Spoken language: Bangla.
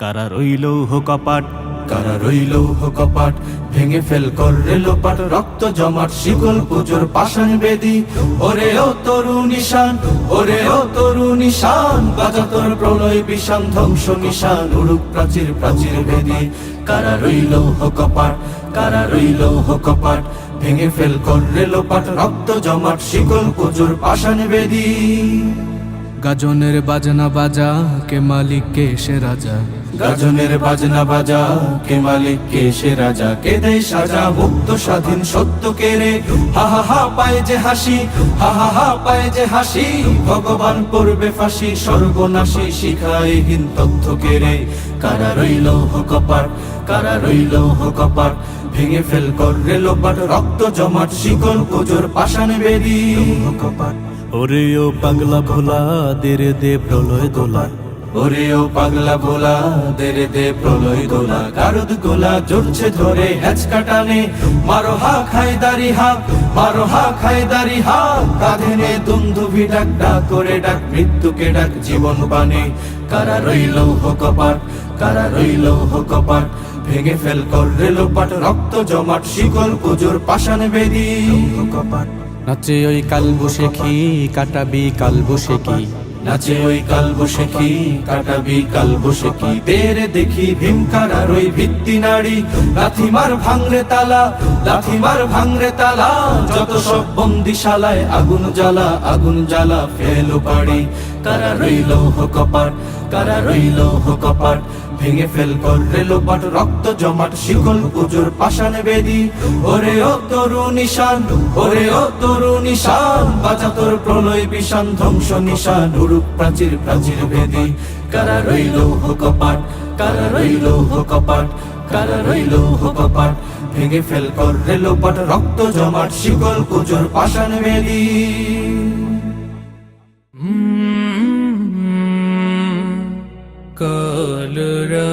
কারা রইল কপাট কারা রইল কপাট ভেঙে ফেল কর রেলোপাট রক্ত জমাট শিকল পুজোর পাষাণ বেদি। ওরে ও তরু নিশান ওরে ও তরু নিশান বাজা প্রলয় বিষান ধ্বংস নিশান উড়ুক প্রাচীর প্রাচীর বেদি। কারা রইল কপাট কারা রইল কপাট ভেঙে ফেল কর রেলোপাট রক্ত জমাট শিকল পুজোর পাষাণ বেদি। গাজনের বাজনা বাজা কে মালিক কে সে রাজা? গাজনের বাজনা বাজা কে মালিক কে সে রাজা? কে দেয় সাজা? মুক্ত স্বাধীন সত্য কে রে? হা হা হা পায় যে হাসি হা হা হা পায় যে হাসি ভগবান করবে ফাঁসি সর্বনাশী শিখায় হীন তথ্য কে রে? কারা রইল কপাট কারা রইল কপাট ভেঙে ফেল কর রেলোপাট রক্ত জমাট শিকল পুজোর পাষাণ বেদি। কপাট ওরে ও পাগলা ভোলা দেরে দে প্রলয় দোলা। ওরে ও পাগলা ভোলা দেরে দে প্রলয় দোলা। গারুদ গোলা জড়ছে ধরে হ্যাচ কাটানে মারো হা খাই দারি হা মারো হা খাই দারি হা। কাঁধে নে দুন্দুভি ডাক ডাক করে ডাক মৃত্যুকে ডাক জীবন বানে কারা রইল হো কপাট কারা রইল হো কপাট ভেঙে ফেল কর রেলোপাট রক্ত জমাট শিকল পুজোর পাষাণ বেদি। কপাট নাচে ওই কাল বসে খি কাটাবি কাল বসে কি? নাচে ওই কাল বসে কি, কাটাবি কাল বসে কি? বেড়ে দেখি ভীমকারার ওই ভিত্তি নারী লাথিমার ভাঙরে তালা, লাথিমার ভাঙরে তালা। যত সব বন্দিশালায় আগুন জ্বালা আগুন জ্বালা ফেলো পাড়ি। কারা রইল হো কপাট, কারা রইল হো কপাট? ভেঙে ফেল কর রেলোপাট রক্ত জমাট শিকল পুজোর পাষাণ বেদি ওরে ও তরু নিশান ওরে ও তরু নিশান বাজা তোর প্রলয় বিষান ধ্বংস নিশান উড়ুক প্রাচীর প্রাচীর বেদি কারা রইল হো কপাট কারা রইল হো কপাট কারা রইল হো কপাট ভেঙে ফেল কর রেলোপাট রক্ত জমাট শিকল পুজোর পাষাণ বেদি 了然